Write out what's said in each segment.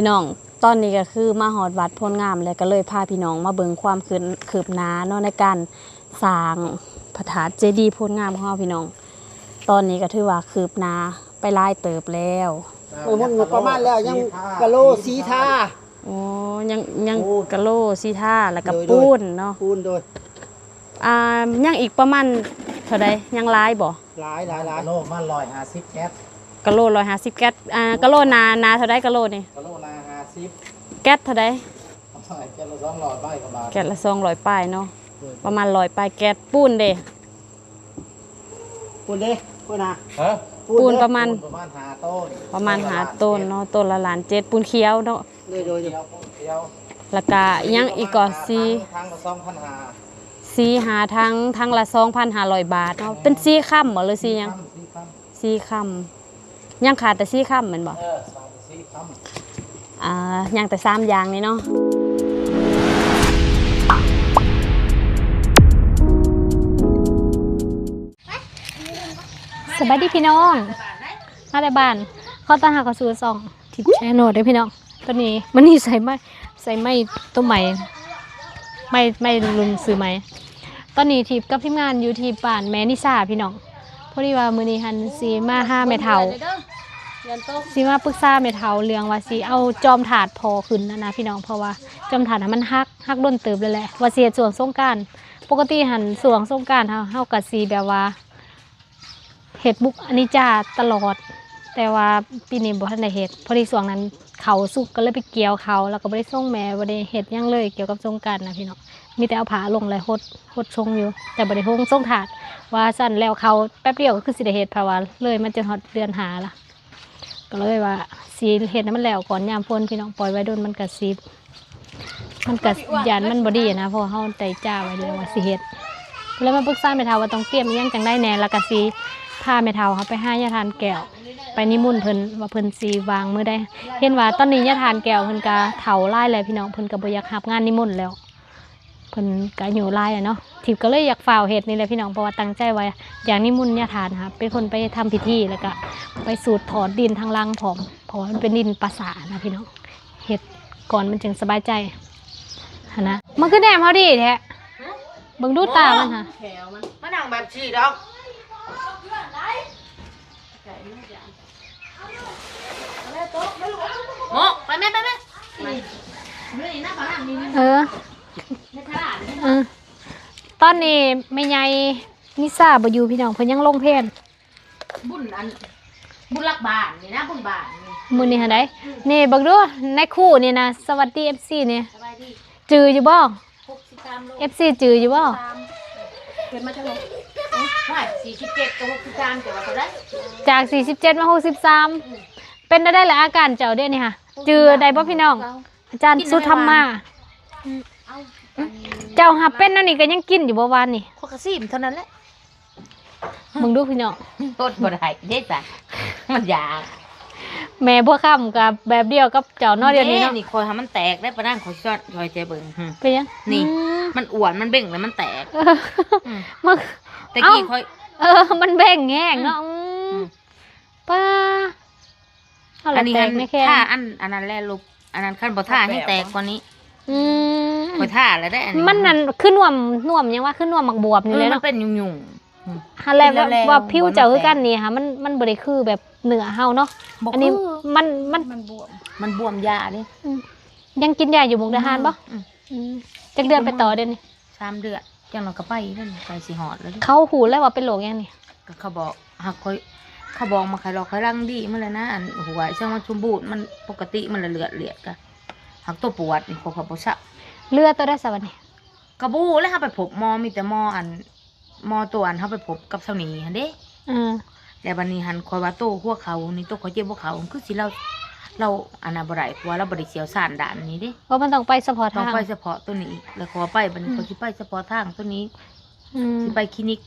พี่น้องตอนนี้ก็คือมาหอดวัดโพลงามแล้วก็เลยพาพี่น้องมาเบิ่งความคืนคืบหน้าเนาะในการสร้างพระธาตุเจดีย์โพลงามของเราพี่น้อง ตอนนี้ก็ถือว่าคืบหน้าไปหลายเติบแล้วเออมันงบประมาณแล้วยังกะโลสีทาโอ้ยังยังปูนกะโหลซีท่าแล้วก็โดยปูนเนาะปูนโดยอ่ายังอีกประมาณเท่าใดยังหลายบ่หลายหลายหลายโลมาลอยหาซิปแก๊สกะโหล150แก๊สอ่ากะโหลนานาเท่าใดกะโหลนี่กะโลนาหาซิปแก๊สเท่าใดแก๊สละสองหลอดใบกับบาทแก๊สละ200ป้ายเนาะประมาณ100ป้ายแก๊สปูนเด้ปูนเด้ปูนนะเฮ้ยปูนเด้ประมาณประมาณหาต้นประมาณหาต้นเนาะต้นละล้านเจ็ดปูนเขียวเนาะโดยโดยโดเดียยวเดียวแล้วก็อิหยังอีกก็สีทางละสองพันหาสีหาทั้งทั้งละ2,500บาทเนาะเป็นสีค่ำบ่หรือสีหยังสี่คสีค่ำ ยังขาดแต่สีค่ำแม่นบ่ำเออสามสี่คอ่ายังแต่สามอย่างนี่เนาะสบายดีพี่น้องมาแต่บ้านเขาตั้งหากระสูซองทิปแชร์โนดเด้อพี่น้องตอนนี้มันนี่ใส่ไม้ใส่ไม้ต้นใหม่ไม่ไม่ลุนซื้อไหมตอนนี้ทิปกับทีมงานอยู่ที่บ้านแม่นิสาพี่น้อง พอดีว่ามื้อนี้หันสีมาห้าแม่เฒ่าสิมาปรึกษาเมทาเรื่องว่าสิเอาจอมถาดพอขึ้นนะนะพี่น้องเพราะว่าจอมถาดน่ะมันฮักฮักด้นเติบเลยแหละว่าเสียส่วนสงกรารปกติหันส่วนสงกรารเฮาเฮากับสีแบบว่าเฮ็ดบุกอันนี้จ้าตลอด แต่ว่าปีนี้บ่ทันได้เฮ็ดพอดีส่วงนั้นเขาสุกก็เลยไปเกี่ยวเขาแล้วก็บ่ได้ส่งแม่บ่ได้เฮ็ดหยังเลยเกี่ยวกับสงกรารนะพี่น้อง มีแต่เอาผาลงเลยหดหดชงอยู่ แต่บ่ได้หงส่งถาด ว่าสั่นแล้วเขาแป๊บเดียวก็คือสิได้เฮ็ดเพราว่าเลยมันจนฮอดเดือนหาละก็เลยว่าสีเห็ดให้นมันแล้วก่อนยามฝนพี่น้องปล่อยไว้โดนมันกัสีมันกัยานมันบอดีนะเพราะเขาใจจ้าไว้เลยว่าสิเห็ดแล้วมาปรึกษาแม่เฒ่าว่าต้องเตรียมยังจังได้แน่ล้วก็สีพาแม่เฒ่าเขาไปห้ายาทานแก้วไปนิมนต์เพิ่นว่าเพิ่นสีวางเมื่อได้ เห็นว่าตอนนี้ยาทานแก้วเพิ่นก็เฒ่าไล่เลยพี่น้องเพิ่นก็บ่อยากรับงานนิมนต์แล้ว เพิ่นก็อยู่ไล่อะเนาะทิพย์ก็เลยอยากฝ่าวเฮ็ดนี่แหละพี่น้องเพราะว่าตั้งใจไว้อย่ากนิมนต์ยาทานค่ะเป็นคนไปทำพิธีแล้วก็ไปสูดถอนดินทางล่างผอมเพราะว่ามันเป็นดินประสานะพี่น้องเห็ดก่อนมันจึงสบายใจหนนะมันคือแหนมเขาดีแท้เบิ่งดูตามันค่ะมานั่งแบบชีดอกโมไปแม่ไปแม่ เออเออต อนนี้ไม่ใหญ่นิสาบอยู่พี่น้องเพิ่นยังลงเพลนบุญอันบุญรักบานนี่นะบุญบานนี่มื้อนี้หาได้นี่เบิ่งดูในคู่นี่นะสวัสดี FC นี่สบายดีจืออยู่บ่หกสิบสามโล FC จืออยู่บ่สามเกิดมาจังหวัดว่าสี่สิบเจ็ดกับหกสิบสามแต่ว่าเท่าไหรจาก 47 มา 63 เป็นได้ได้ละอาการเจ้าเด้นี่ค่ะจือได้บ่พี่น้อง อาจารย์สุธรรมาเอาเจ้าหับเป็นนั่นนี่ก็ยังกินอยู่บ่วานนี่ข้อกระซิบเท่านั้นแหละมึงดูพี่น้องอดบ่ได้เด็ดจ้ะมันอยากแม่บัวค่ำกับแบบเดียวกับเจ้าเนอเดียวนี้เนาะนี่คอยทำมันแตกได้ปะนั่งคอยชอดคอยใจเบิ่งหึเป็นยังนี่ อืมมันอ้วนมันเบ่งแล้วมันแตกเอออืมมันแต่กี้เอ้า คอย เออ มันแบ่งแง่งเนาะอืมอืมป้าเอาอัละนนี้แตอักนไม่แค่ท่าอันอันนั้นแหละลูกอันนั้นขั้นบ่ท่าให้แตกกว่านี้ อืมคอยท่าแล้วได้อันนี้มันนั่นขึ้นน่วมน่วมยังว่าขึ้นน่วมหมักบวบเอนี่อเลยมันเนาะเป็นยุ่งฮะแล้วเป็นแล้วว่าผิวเจ้าหัวมันคือกันนี่ค่ะ มันมันบ่ได้คือแบบเหนือเฮาเนาะๆบ่อันนี้คือ มันมันมันบวมมันบวมยาเดิยังกินยาอยู่มุกดาหารบ่อืมอืมจักเดือนไปต่อเดือนนี่สามเดือนจังเราก็ไปนั่นไปสิหอดแล้วดิเขาหูแล้วว่าเป็นโรคยังนี่ก็เขาบอกหักคอยเขาบอกมาใครรอกใครรังดีมาเลยนะอันหัวช่างมันสมบูรณ์มันปกติมันละเลือดเลือดกะ หักตัวปวดนี่เขาเขาบอกชะเลือดตัวได้สวัสดีกระบูแล้วเขาไปพบหมอมีแต่หมออันหมอตัวอันเขาไปพบกับเสาหนีหันเด้อืมแล้วบันนี้หันคอยว่าโตหัวเขานี่โตคอยเจ็บหัวเขาคือสิเราเราอันน่ะบ่ได้เพราะว่าเราบ่ได้เสียวสารด่านนี้เด้ว่ามันต้องไปเฉพาะต้อทางง ไปเฉพาะตัวนี้ แล้วขอไปบัดนี้อืม เขาสิไปเฉพาะทางตัวนี้อืมสิไปคลินิก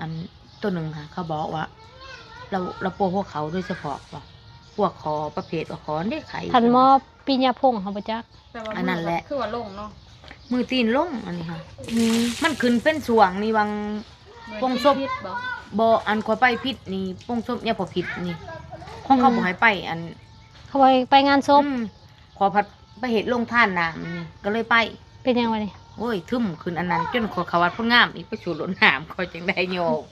อันตัวหนึ่งค่ะเขาบอกว่า เราเราปวดพวกเขาโดยเฉพาะว่า พวกคอประเภทว่าคอได้ไขทันหมอปิญญาพงษ์เขาบ่จักอันนั้นแหละ คือว่าลงเนาะมือตีนลงอันนี้ค่ะ อืมมันขึ้นเป็นช่วงนี่วังปงศพพิษบ่บออันขอไปผิดนี่ปงศพเนี่ยพอผิดนี่ห้องเขาบอกให้ไปอันเขาไปไปงานศพอืมขออพัดไปเห็ดลงท่านน้ำนี่ก็เลยไป เป็นยังไงนี่โอ้ย ทึมขึ้นอันนั้นจนขอเขาวัดพ้นงามอีกไปสู่หล่นน้ำคอยจังได้โยก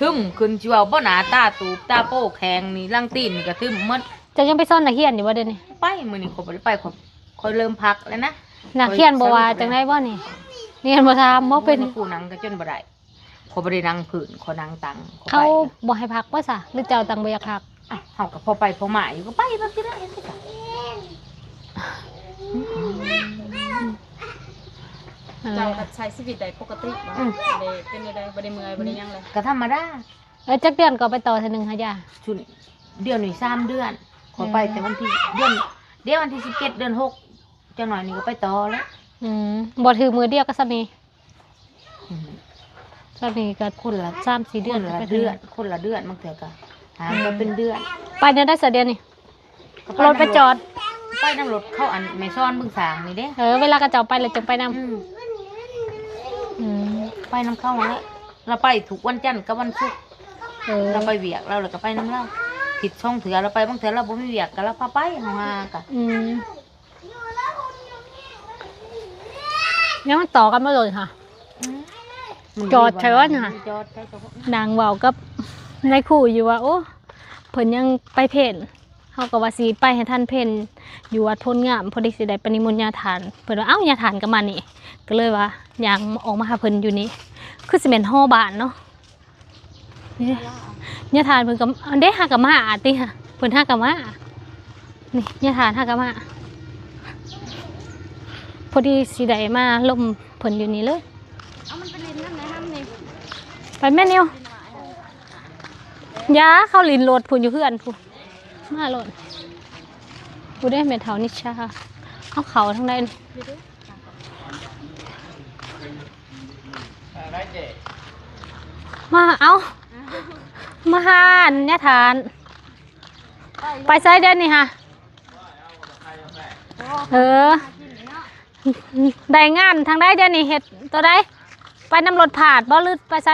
ทึมขึ้นจิเวาบ่หนาตาตูบตาโป้แข็งนี่ล่างตีนนี่ก็ทึมหมดจะยังไปซ่อนนักเขียนอยู่บ่เดี๋ยวนี้ไปมือนี่ขอยบ่ได้ไปขอยขอยเริ่มพักแล้วนะนักเขียนบ่ว่าจังได้บ่นี่เรียนบ่ถามบ่เป็นผู้นังก็จนบ่ได้ขอยบ่ได้นั่งผืนขอยนั่งตังขอยเขาไปบ่ให้พักบ่ซะหรือเจ้าตังบ่อยากพักอะเฮาก็พอไปพอมาอยู่ก็ไปแบบนี้ละเห็นสิกะอะไร เจ้าก็ใช้ชีวิตได้ปกติบ่บ่ได้เป็นได้บ่ได้เมื่อยบ่ได้หยังเลยก็ธรรมดาเอ้ยจักเดือนก็ไปต่อเทื่อหนึงหะย่าชุนเดือนนี่สามเดือน ขอยไปแต่วันที่เดือนเดี๋ยววันที่17เดือนหกจังหน่อยนี่ก็ไปต่อแล้วอืมบ่ถือมือเดียวก็ซะนี่อืมซะนี่ก็คนละสามสี่เดือนคนก็ละไปเดืเดืออนนคนละเดือนบางเถื่อก็หาก็เป็นเดือนไปเนี่ยได้ซะเดือนนี่ก็รถไปจอด ไปน้ำรถเข้าอันไม่ซ่อนบึงสางนี่เด้เออเวลาก็เจ้าไปแล้วจึงไปนํอืม อืมไปน้ำเข้าแล้วเราไปถูกวันจันทร์กับวันศุกร์เออเราไปเวียกเราเลยก็ไปน้ำเราผิดช่องเถื่อเราไปบางเถื่อเราบ่มีเวียกก็เราพาไปเฮาหากะอืมยังมันต่อกันมาเลยค่ะจอดใช่วะน่ะ จอดใช่ตัวนางเว้ากับนายครู่อยู่ว่า โอ้เพิ่นยังไปเพ่นเฮาก็ว่าสิไปให้ท่านเพ่นอยู่วัดพลงามพอดีสิได้ปนิมนต์ญาทานเพิ่นว่าเอ้าญาทานก็มานี่ ก็เลยว่าย่างออกมาหาเพิ่นอยู่นี่คือสิแม่นฮอบ้านเนาะนี่ญาทานเพิ่นก็อันเด้หากะมาอาติค่ะเพิ่นหากะมานี่ญาทานหากะมาพอดีสิได้มาลมเพิ่นอยู่นี่เลยเอามันไปเล่นน้ำไหนน้ำนี่ไปแม่นิวยาเข้าลินโหลดพูนอยู่เพื่อนพูนมาโหลดพูได้เมทานิชาเอาเขาทั้งใดนี่ได้เจ๊ มาเอามาหานเนี่ยทาน ไปไซเดนนี่ค่ะเออได้งานทางได้เดนนี่เห็ดตัวใดไปนำรถผาดบ่ลืดไปไซ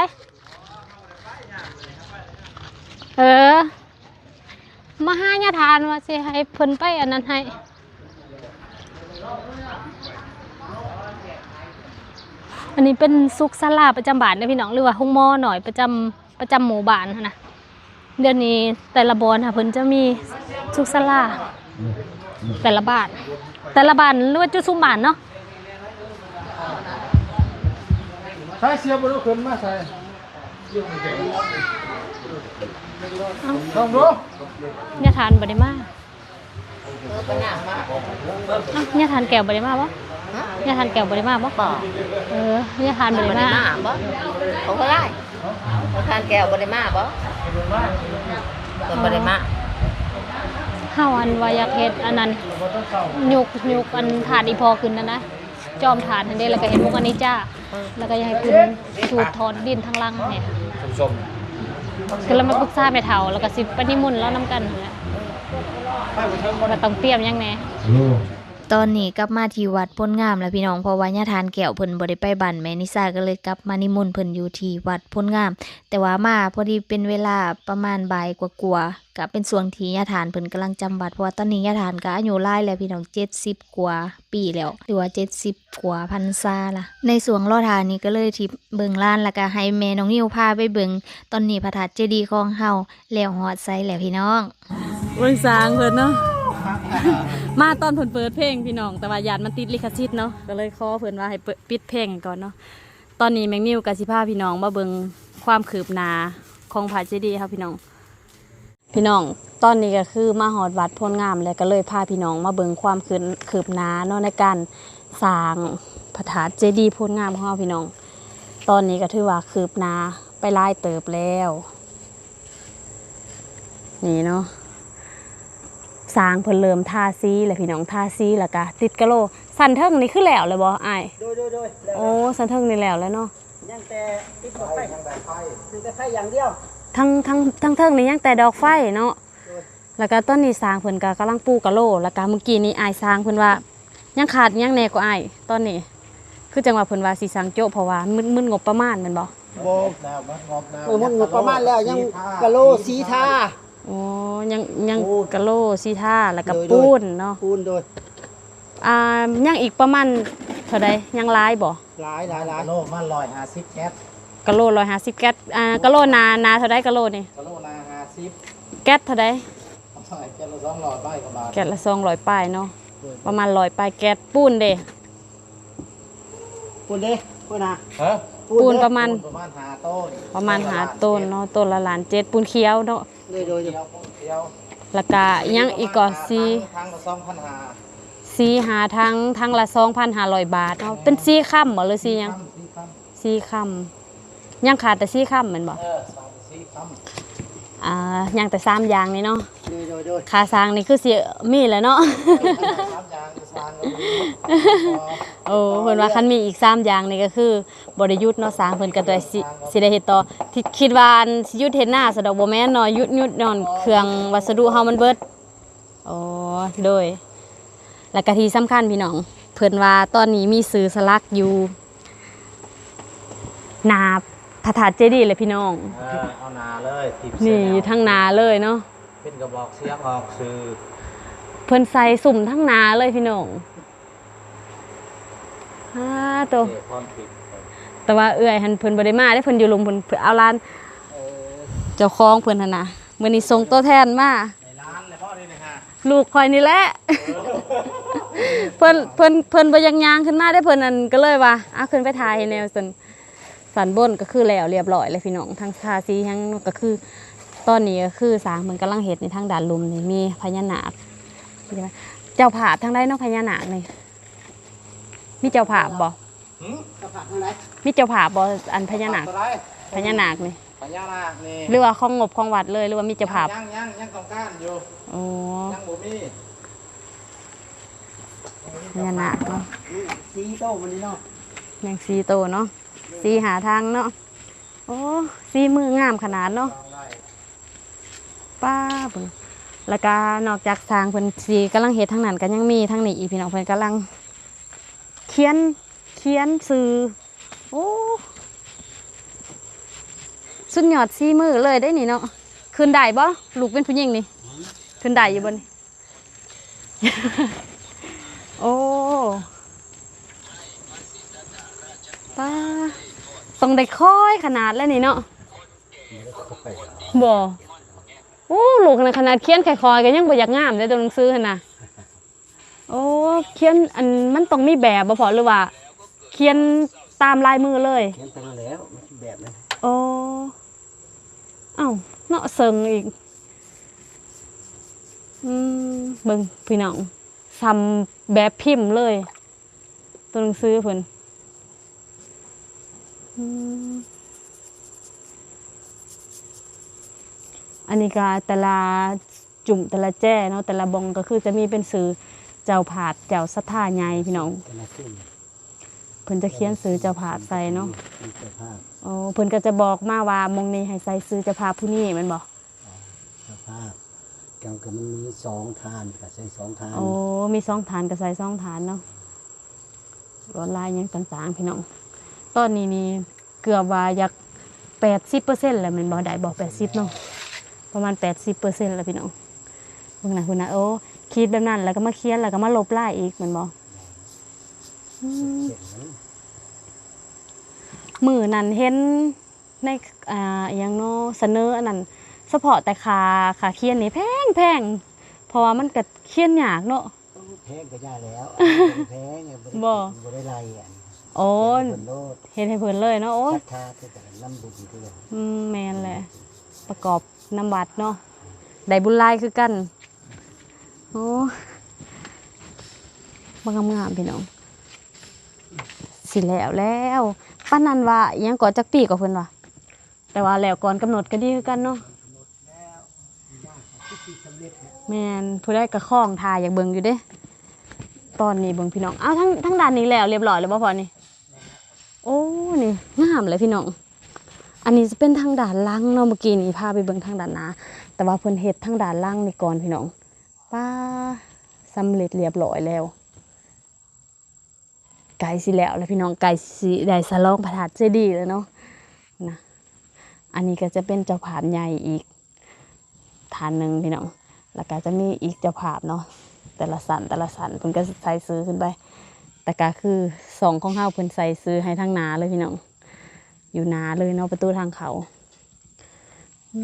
เออ มาห้าญาทานว่าสิให้เพิ่นไปอันนั้นให้ อันนี้เป็นซุกซาลาประจำบ้านนะพี่น้องหรือว่าห้องหมอหน่อยประจำประจำหมู่บ้านหั้นนะเดือนนี้แต่ละบอนค่ะเพิ่นจะมีซุกซาลาแต่ละบ้าน แต่ละบ้านหรือว่าจุดซุมบ้านเนาะใช้เสียบรุขึ้นมาใส่ต้องรู้ญาทานบ่ได้มาเอ้าญาทานแก้วบ่ได้มา บ่ญาทานแก้วบ่ได้มาบ่บ่เออญาทานบ่ได้บ่ได้มามาบ่เขาก็ได้เขาทานแก้วบ่ได้มาบ่เพิ่นบ่ได้มาเฮาอันว่าอยากเฮ็ดอันนั้นยุกยุกอันถาดอีพอขึ้นนั่นนะจอมถาดทันเด้แล้วก็เห็นมุกอันนี้จ้าแล้วก็อยากให้ขึ้นสูดถอนดินทางล่างเนี่ยชมก็เลยมาปรึกษาแม่เฒ่าแล้วก็สิไปนิมนต์แล้วนํกันนั่นแหละว่าต้องเตรียมหยังแหน่ ตอนนี้กลับมาที่วัดพ้นงามแล้วพี่น้องเพราะว่าญาทานแก้วเพิ่นบ่ได้ไปบ้านแม่นิสาก็เลยกลับมานิมนต์เพิ่นอยู่ที่วัดพ้นงาม แต่ว่ามาพอดีเป็นเวลาประมาณบ่ายกว่าๆก็เป็นช่วงที่ญาทานเพิ่นกำลังจำวัดเพราะว่าตอนนี้ญาทานก็อายุหลายแล้วพี่น้อง70 กว่าปีแล้วหรือว่า 70 กว่าพรรษาละในส่วนรอทานนี้ก็เลยที่เบิ่งล้านแล้วก็ให้แม่น้องนิวพาไปเบิ่งตอนนี้พระธาตุเจดีย์ของเฮาแล้วฮอดไซแล้วพี่น้องบริสางเพิ่นเนาะ มาตอนเพิ่นเปิดเพลงพี่น้องแต่ว่าญาติมันติดลิขสิทธิ์เนาะก็เลยขอเพิ่นว่าให้เปิดปิดเพลงก่อนเนาะตอนนี้แมงนิวกับสิพาพี่น้องมาเบิ่งความคืบหน้าของพระเจดีย์ครับพี่น้อง พี่น้องตอนนี้ก็คือมาหอดวัดพลงามแล้วก็เลยพาพี่น้องมาเบิ่งความคืบคืบหน้าเนาะในการสร้างพระธาตุเจดีย์พลงามของเราพี่น้อง ตอนนี้ก็ถือว่าคืบหน้าไปหลายเติบแล้ว นี่เนาะ สร้างเพิ่นเริ่มทาซีแหละพี่น้องทาซีแล้วก็ติดกะโหลสันเทิงนี่คือแล้วเลยบ่อ้ายโดยโดยโดยแล้วโอ้สันเทิงนี่แล้วแล้วเนาะยังแต่ติดกับไฟยังแต่ไฟยังแต่ไฟอย่างเดียวทั้งทั้งทั้งเทิงนี่ยังแต่ดอกไฟเนาะแล้วก็ต้นนี้สร้างเพิ่นก็กำลังปลูกกะโหลแล้วก็เมื่อกี้นี้อ้ายสร้างเพิ่นว่ายังขาดยังแหน่กว่าอ้ายตอนนี้คือจังหวะเพิ่นว่าสิสร้างโจ๊ะเพราะว่ามึนมึนงบประมาณแม่นบ่บ่แล้วมันงบแล้วเออมันงบประมาณแล้วยังกะโลสีทา โอ้ยังยังปูน กะโหลสีท่าแล้วก็โดยโดยปูนเนาะปูนโดยอ่ายังอีกประมาณเท่าใดยังหลายบ่หลายหลายหลายโลมาลอยหาซิปแก๊สกะโล150แก๊สอ่ากะโลนานาเท่าใดกะโลนี่กะโลนาหาซิปแก๊สเท่าใดใช่แก๊สละสองหลอดใบกับบาทแก๊สละ200ป้ายเนาะประมาณ100ป้ายแก๊สปูนเด้ ปูนเด้ปูนนะฮะปูนประมาณประมาณหาต้นประมาณหาต้นเนาะต้นละล้านเจ็ดปูนเขียวเนาะ เลยโดยเดียวเดียวแล้วก็อิหยังอีกก่อนสีทางละสองพันหาสีหาทั้งทั้งละ2,500 บาทเนาะเป็นสีค่ำบ่หรือสีหยัง สี่คสีค่ำยังขาดแต่สีค่ำแม่นบ่ำเออสามสี่ค อ่ายังแต่สามอย่างนี่เนาะโดยโดยโดยค่าสร้างนี่คือสิมีแหล้วเนาะำสามอย่างสร้างกันอยู่พอโอ้เพิ่นว่าคันมีอีกสามอย่างนี่ก็คือบ่ได้หยุดเนาะสร้างเพิ่นก็ได้สิสิได้เฮ็ดต่อที่คิดว่าอันสิหยุดเฮ็ดหน้าซะดอกบ่แม่นเนาะหยุดหยุดนอนเครื่องวัสดุเฮามันเบิดโอ้โดย แล้วก็ที่สำคัญพี่น้อง เพิ่นว่าตอนนี้มีสื่อสลักอยู่หนา พระธาตุเจดีย์เลยพี่น้อง เออเอานาเลยทิปนี่อยู่ทั้งนาเลยเนาะ เป็นกระบอกเสียงออกสื่อเพิ่นใส่สุ่มทั้งนาเลยพี่น้องฮ่าตัวเอกพรผิดแต่ว่าเอื้อยหันเพิ่นบ่ได้มาได้เพิ่นอยู่ลุมเพิ่นเพิ่นเอาร้าน เจ้าของเพิ่นหั่นน่ะมื้อนี้ส่งตัวแทนมา ในร้านเลยพ่อนี่นะฮะลูกคอยนี่แหละ เพิ่นเพิ่นเพิ่นบ่อยังยางขึ้นมาได้เพิ่นนั่นก็เลยว่าอะขึ้นไปถ่ายให้แนวสัน สันบนก็คือแล้วเรียบร้อยเลยพี่น้องทั้งทาสีทั้งก็คือตอนนี้ก็คือสร้างมันกำลังเฮ็ดในทางด้านลุมนี่มีพญานาคเห็นไหมเจ้าผาบทางใดเนาะพญานาคนี่มีเจ้าผาบบ่หืมกระผักทางไหนมีเจ้าผาบบ่อันพญานาคตัวไรพญานาคนี่พญานาคนี่หรือว่าของงบของวัดเลยหรือว่ามีเจ้าผาบยังยังยังต้องการอยู่โอ้ยังบ่มีพญานาคเนาะนี่สีโตมันนี่เนาะแมงซีโตเนาะ ซีหาทางเนาะโอ้ซีมืองามขนาดเนาะป้าเพิ่นแล้วก็นอกจากสร้างเพิ่นสีกำลังเฮ็ดทางนั้นก็ยังมีทางนี้อีพี่น้องเพิ่นกำลัง เขียนเขียนสื่อโอ้สุดยอดซีมือเลยได้นี่เนาะขึ้นได้บ่ลูกเป็นผู้หญิงนี่ขึ้นได้อยู่บนี่โอ้ป้า ต้องได้ค่อยขนาดแล้วนี่เนาะบ่โอ้ลูกนะขนาดเขียนไข่คอยก็ยังบ่อยากงามเลยตัวหนังสือหั่นน่ะโอ้เขียนอันมันต้องมีแบบบ่พอหรือว่า เขียนตามลายมือเลยเขียนตั้งแล้วมันสิแบบนั้นโอ้เอ้าเนาะเซิงอีกอืมเบิ่งพี่น้องซ้ำแบบพิมพ์เลย ตัวหนังสือเพิ่น อืมอันนี้ก็แต่ละจุ่มแต่ละแจ้เนาะแต่ละบองก็คือจะมีเป็นสื่อเจ้าผาดเจ้าสัทธาใหญ่พี่น้องเป็นอาชีพเพิ่นจะเขียนสื่อเจ้าผาดใส่เนาะเป็นเจ้าภาพโอ้เพิ่นก็จะบอกมาว่ามองนี้ให้ใส่ซื้อเจะพาผู้นี้แมันบอกเจ้าภาพเกี่ยวกับมันมีสองทานกับใช้สองทานโอ้มีสองฐานก็ใส่สองฐานเนาะลวดลายหยังต่างๆพี่น้อง ตอนนี้นี่เกือบว่าอยากแปดสิบเปอร์เซ็นต์แล้วแมันบอกได้บอกแปดสิบเนาะประมาณแปดสิบเปอร์เซ็นต์แล้วพี่น้องเพิ่งนะคุณนะโอ้คิดแบบนั้นแล้วก็มาเขียนแล้วก็มาลบลายอีกแมันบอกเสร็จแล้วมือนั้นเห็นในอ่าอหยังเนาะเสนออันนั้นเฉพาะแต่ขาขาเขียนนี่แพงแพงเพราะว่ามันก็เขียนยากเนาะแพงก็ได้แล้วแพงไงบ่บ่ได้ไรอะ โอ้เป็นโลดเห็นให้เพิ่นเลยเนาะโอ้ศรัทธาคือแต่น้ำบุญคืออืมแมนแหละ ประกอบน้ำวัดเนาะได้บุญหลายคือกัน โอ้บางงามๆพี่น้อง สิแล้วแล้วป้านนันว่าอิหยังก่อนจักปีก็เพิ่นว่าแต่ว่าแล้วก่อนกำหนดก็ดีคือกันเนาะแมนผู้ได้กระข้องทายอยากเบิ่งอยู่เด้ ตอนนี้เบิ่งพี่น้อง อ้าวทั้งทั้งด้านนี้แล้วเรียบร้อยแล้วบ่พอนี่ โอ้นี่งามเลยพี่น้อง อันนี้จะเป็นทางด่านล่างเนาะเมื่อกี้นี้พาไปเบิ่งทางด่านนาแต่ว่าเพิ่นเฮ็ดทางด่านล่างนี่ก่อนพี่น้องป้าสำเร็จเรียบร้อยแล้วไก่สิแล้วแล้วพี่น้องไก่สิได้สลองพระธาตุเจดีย์แล้วเนาะนะอันนี้ก็จะเป็นเจ้าภาพใหญ่อีกฐานหนึ่งพี่น้องแล้วก็จะมีอีกเจ้าภาพเนาะแต่ละสันแต่ละสันเพิ่นก็ใส่ซื้อขึ้นไป แต่ก็คือ สองของเฮาเพิ่นใส่ซื้อให้ทางนาเลยพี่น้อง อยู่นาเลยเนาะประตูทางเขาอ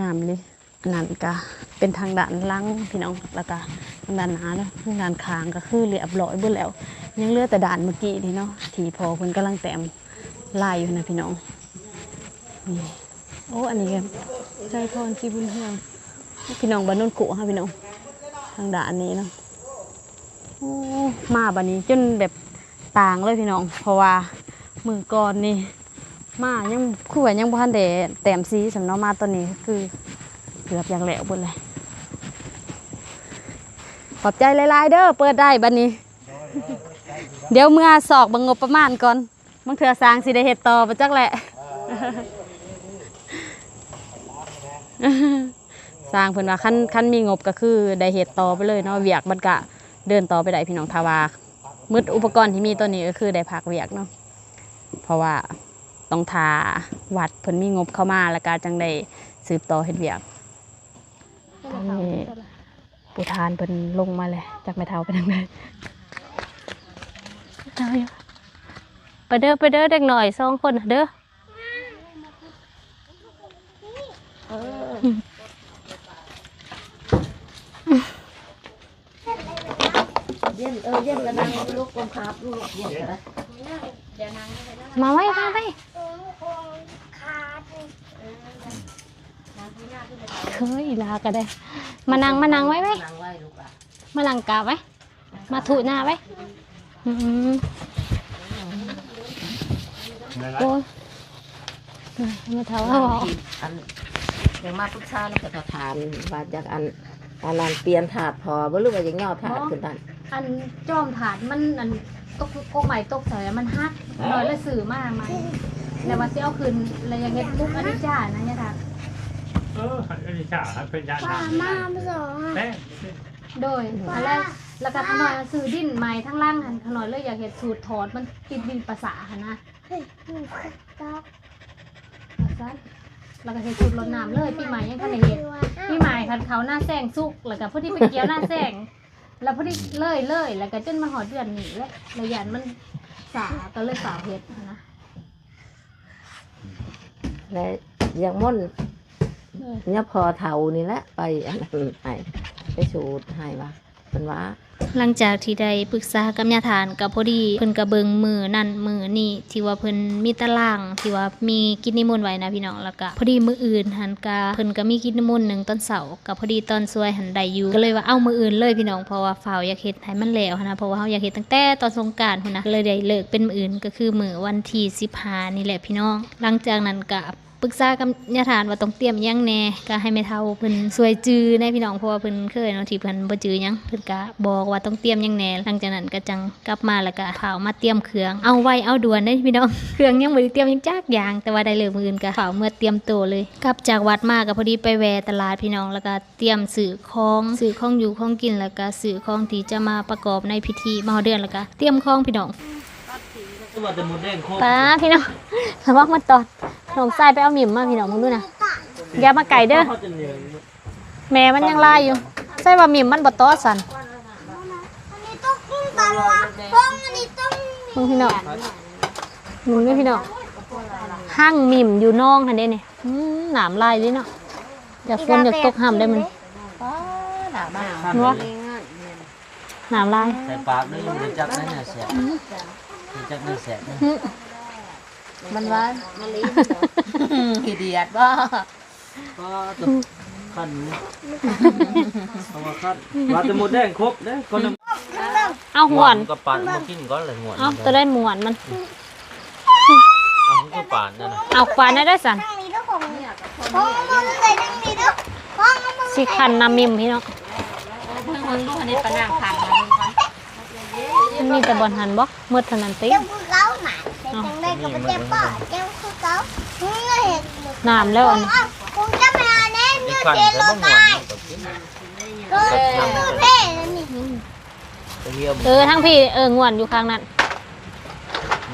งามเลยนนั้นก็เป็นทางด้านล่างพี่น้องแล้วก็ทางด้านหนาเนาะทางด้านข้างก็คือเรียบร้อยเบิดแล้ว ยังเหลือแต่ด่านเมื่อกี้นี่เนาะที่พอเพิ่นกำลังแต้มลายอยู่นะพี่น้องนี่โอ้อันนี้ก็ใจพรจีบุญเฮืองพี่น้องบ้านโนนกุค่ะพี่น้องทางด่านนี้เนาะโอ้มาบัดนี้จนแบบ ต่างเลยพี่น้อง เพราะว่ามือก่อนนี่มายังคือว่ายังบ่ทันได้แต้มสีสำเนามาตอนนี้คือเกือบอย่างแหลวเบิดเลย ขอบใจหลายๆเด้อเปิดได้บัดนี้ เดี๋ยวเมื่อสอกบังงบประมาณก่อนบางเถื่อสร้างสิได้เฮ็ดต่อไปจักแหละสร้างเพิ่นว่าคันคันมีงบก็คือได้เฮ็ดต่อไปเลยเนาะเวียกมันก็เดินต่อไปได้พี่น้องทาวา มืดอุปกรณ์ที่มีตัวนี้ก็คือได้พักเวียกเนาะเพราะว่าต้องทาวัดเพิ่นมีงบเข้ามาแล้วก็จังได้สืบต่อเฮ็ดเวียกตอนนี้ปูทานเพิ่นลงมาเลยจากแม่เฒ่าไปทางใดเจ้าอยู่ไปเด้อไปเด้อเด็กหน่อยสองคนน่ะเด้อเย็นเออเย็นกัน นั่งลูกกลมครับลูกเย็นกันนะมาไว้มาไว้เคยลาก็ได้ มานั่งมานั่งไว้ไว้นั่งไว้ลูกอะมานั่งกราบไว้ มาถูหน้าไว้อืมโอ้ยมาเท่าเขาบอกอันยังมาปรึกษาแล้วก็ถามว่าจากอันอันนั้นเปลี่ยนถาดพอบ่รู้ว่าจะย่อถาดขึ้นตัน อันจอมถาดมันอันตกกกใหม่ตกใส่มันฮักลอยแล้วสื่อมากไหมแต่ว่าเสี้ยวคืนอะไรอย่างเงี้ยปุ๊กอันนี้จ้านะเนี่ยค่ะเอออันนี้จ้าเป็นยาหนักแม่โดยอันแรกแล้วก็ขนอยสื่อดิ้นใหม่ทั้งล่างหันขนอยเลยอยากเห็นสูตรถอดมันติดดินภาษาหันนะเอาซะแล้วก็เห็นสูตรรดน้ำเลยปีใหม่ยังทันได้เห็นปีใหม่คันเขาหน้าแซงสุกแล้วก็พอดีไปเกี่ยวหน้าแซง แล้วพอดีเลยเลยแล้วก็จนมาหอดเดือนนี้แล้วระยันมันสาก็เลยสาวเห็ดนะและอย่างม่อนเนี่ยพอเท่านี่แหละไปอันนั้นให้ไปสูตรให้ว่าเป็นว่า หลังจากที่ได้ปรึกษากับญาทานกับพอดีเพิ่นก็เบิงมือนั่นมือนี่ที่ว่าเพิ่นมีตารางที่ว่ามีกิจนิมนต์ไว้นะพี่น้องแล้วก็พอดีมืออื่นหันกาเพิ่นก็มีกิจนิมนต์หนึ่งตอนเสาร์กับพอดีตอนซวยหันได้อยู่ก็เลยว่าเอามืออื่นเลยพี่น้องเพราะว่าฝ่าวอยากเฮ็ดให้มันแล้วนะเพราะว่าเฮาอยากเฮ็ดตั้งแต่ตอนสงกานต์พุ่นนะเลยได้เลิกเป็นมืออื่นก็คือมือวันที่15นี่แหละพี่น้อง หลังจากนั้นก็ ปรึกษากับญาติทานว่าต้องเตรียมหยังแหน่ก็ให้แม่เฒ่าเพิ่นช่วยจื้อในพี่น้องเพราะว่าเพิ่นเคยเนาะที่เพิ่นบ่จื้อหยังเพิ่นก็บอกว่าต้องเตรียมหยังแหน่หลังจากนั้นก็จังกลับมาแล้วก็พามาเตรียมเครื่องเอาไว้เอาด่วนเด้พี่น้องเครื่องยังบ่ได้เตรียมหยังจักอย่างแต่ว่าได้เลิกมื้ออื่นก็พาเมื่อเตรียมตัวเลย กลับจากวัดมาก็พอดีไปแวะตลาดพี่น้องแล้วก็เตรียมซื้อของซื้อของอยู่ของกินแล้วก็ซื้อของที่จะมาประกอบในพิธีมหาเดือนแล้วก็เตรียมของพี่น้องตัวแต่หมดแดงโคตรป้าพี่น้องระวังมันตอด น้องทรายไปเอาหมิ่มมาพี่น้องมึงดูนะอย่ามาไก่เด้อเขาจะเหนื่อยแม่มันยังลายอยู่ใช่ว่าหมิ่มมันบ่ตอดสันมึงพี่น้องมึงนี่พี่น้องห้างหมิ่มอยู่น้องหันเด้เนี่ยอืมหนามลายดิเนาะอยากฝนอยากตกห้ามได้มันหนาบ้านัวหนามลายใส่ปากด้วยมันจับนั่นน่ะแสบมันจับนั่นแสบนะ มันว่ามันลิ้นขี้เดียดบ่ก็ตกขั้นนี้เอามาขั้นว่าแต่หมดแดงครบเด้ก็น้ำเอาหวนก็ปั่นมากินก็เลยหวนเอาตัวได้หมวนมัน เอาก็ปั่นนั่นน่ะเอาควานได้ด้วยสันสิคันนำมิมพี่น้องเพิ่งเพิ่งดูอันนี้ปะนางขังมันมีแต่บอลหันบ่หมืดเท่านั้นติเจ้าคือเก้าหมาแต่จังได้กับเจ้าป่อเจ้าคือเก้าเฮ้ยเห็นน้ำแล้วอันนี้อ้าวคงจะมาแน่มีเนื้อขั้นเจก็โลต้องหวนตายก็กินเออเพ่นี่ไปเยี่ยมเออทั้งพี่เออง่วนอยู่ข้างนั้น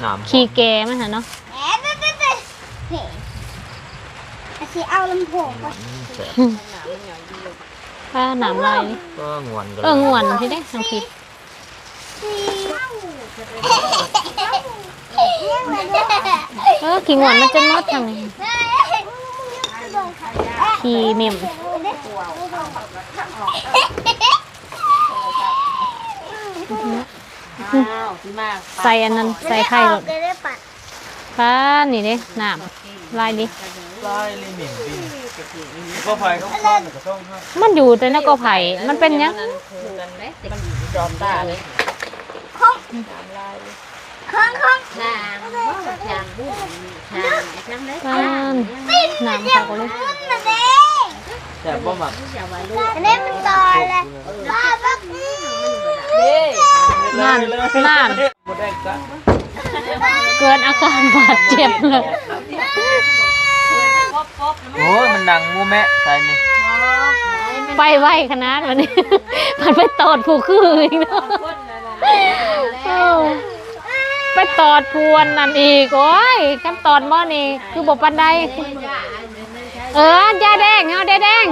หนามขี่แกมันหันเนาะแหมเด้อเด้อเด้อเพ่อาชีเอาลำโพงก่อนแสบป้าหนามลายนี่ก็งวนกันเอองวนที่ได้ทางผิด เออขี้งวนมันจะนดทางนี้ขี้เมมอ้าวสิมาใส่อันนั้นใส่ไข่หรอกจะได้ปัดป้านี่เด้หนามลายดิลายลิมิตบินก็ไฟเขาคล้องก็ต้องครับมันอยู่แต่ในกอไผ่มันเป็นหยังจอมตาเลย ข้างข้างนางบ่ชางบุญชางจังได๋ป้าหนามเขาก็เลยมันเด้แต่บ่หมักอันนี้มันต่อเลยบ้าบ้านั่นนั่นบ่ได้กะเกิดอาการบาดเจ็บเลยโอ้ยมันดังงูแมะใส่นี่ไปไวขนาดวันนี้ มันไปตอดผู้คืออีกเนาะเออ ไปตอดพวนนั่นอีกโอ้ยขั้นตอนบ่นี่คือบอกปันไดเออยาแดงเอาแดงแดง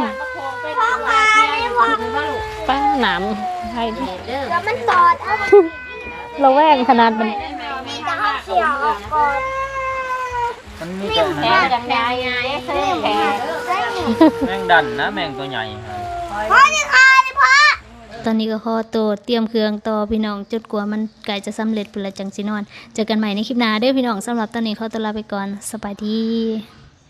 พ่อมาไม่พอป้าหนามให้แล้วมันตอดเอาเราแวงขนาดมันมีแต่ข้าวเขียวออกก่อนมันมีแต่นะจังได๋ไงเซ่แผลแมงดันนะแมงตัวใหญ่ฮะพ่อนี่ค่ะนี่พ่อ ตอนนี้ก็ขอตัวเตรียมเครื่องต่อพี่น้องจุดกลัวมันไกลจะสำเร็จพุ่นละจังสินอน เจอกันใหม่ในคลิปหน้าเด้อพี่น้องสำหรับตอนนี้ขอตัวลาไปก่อนสบายดี